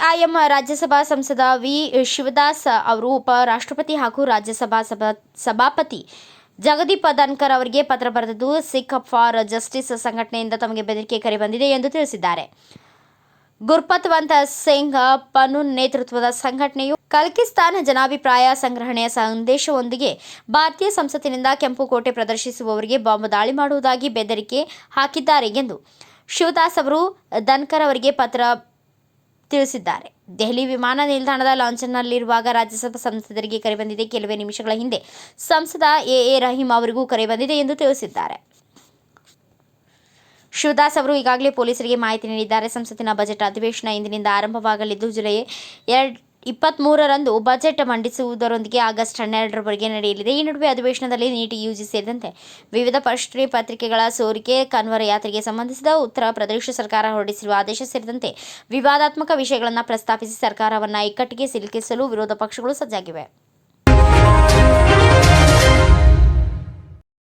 MIM Rajya Sabha ಸಂಸದ V. Shivadas ಅವರು ಉಪರಾಷ್ಟ್ರಪತಿ ಹಾಗೂ ರಾಜ್ಯಸಭಾ ಸಭಾ ಸಭಾಪತಿ ಜಗದೀಪ್ ಧನ್ಕರ್ ಅವರಿಗೆ ಪತ್ರ ಬರೆದಿದ್ದು, ಸಿಖ್ ಫಾರ್ ಜಸ್ಟಿಸ್ ಸಂಘಟನೆಯಿಂದ ತಮಗೆ ಬೆದರಿಕೆ ಕರೆ ಬಂದಿದೆ ಎಂದು ತಿಳಿಸಿದ್ದಾರೆ. ಗುರ್ಪತ್ವಂತ ಸಿಂಗ್ ಪನುನ್ ನೇತೃತ್ವದ ಸಂಘಟನೆಯು ಕಲ್ಕಿಸ್ತಾನ ಜನಾಭಿಪ್ರಾಯ ಸಂಗ್ರಹಣೆಯ ಸಂದೇಶವೊಂದಿಗೆ ಭಾರತೀಯ ಸಂಸತ್ತಿನಿಂದ ಕೆಂಪುಕೋಟೆ ಪ್ರದರ್ಶಿಸುವವರಿಗೆ ಬಾಂಬ್ ದಾಳಿ ಮಾಡುವುದಾಗಿ ಬೆದರಿಕೆ ಹಾಕಿದ್ದಾರೆ ಎಂದು ಶಿವದಾಸ್ ಅವರು ಧನ್ಕರ್ ಅವರಿಗೆ ಪತ್ರ ತಿಳಿಸಿದ್ದಾರೆ. ದೆಹಲಿ ವಿಮಾನ ನಿಲ್ದಾಣದ ಲಾಂಛನ್ನಲ್ಲಿರುವಾಗ ರಾಜ್ಯಸಭಾ ಸಂಸದರಿಗೆ ಕರೆ ಬಂದಿದೆ. ಕೆಲವೇ ನಿಮಿಷಗಳ ಹಿಂದೆ ಸಂಸದ ಎ ಎ ರಹೀಂ ಅವರಿಗೂ ಕರೆ ಬಂದಿದೆ ಎಂದು ತಿಳಿಸಿದ್ದಾರೆ. ಶಿವದಾಸ್ ಅವರು ಈಗಾಗಲೇ ಪೊಲೀಸರಿಗೆ ಮಾಹಿತಿ ನೀಡಿದ್ದಾರೆ. ಸಂಸತ್ತಿನ ಬಜೆಟ್ ಅಧಿವೇಶನ ಇಂದಿನಿಂದ ಆರಂಭವಾಗಲಿದ್ದು, ಜುಲೈ ಎರಡ್ ಇಪ್ಪತ್ತ್ಮೂರರಂದು ಬಜೆಟ್ ಮಂಡಿಸುವುದರೊಂದಿಗೆ ಆಗಸ್ಟ್ ಹನ್ನೆರಡರವರೆಗೆ ನಡೆಯಲಿದೆ. ಈ ನಡುವೆ ಅಧಿವೇಶನದಲ್ಲಿ ನೀಟ್ ಯುಜಿ ಸೇರಿದಂತೆ ವಿವಿಧ ಪ್ರಶ್ನೆ ಪತ್ರಿಕೆಗಳ ಸೋರಿಕೆ ಕನ್ವರ ಯಾತ್ರೆಗೆ ಸಂಬಂಧಿಸಿದ ಉತ್ತರ ಪ್ರದೇಶ ಸರ್ಕಾರ ಹೊರಡಿಸಿರುವ ಆದೇಶ ಸೇರಿದಂತೆ ವಿವಾದಾತ್ಮಕ ವಿಷಯಗಳನ್ನು ಪ್ರಸ್ತಾಪಿಸಿ ಸರ್ಕಾರವನ್ನು ಇಕ್ಕಟ್ಟಿಗೆ ಸಿಲುಕಿಸಲು ವಿರೋಧ ಪಕ್ಷಗಳು ಸಜ್ಜಾಗಿವೆ.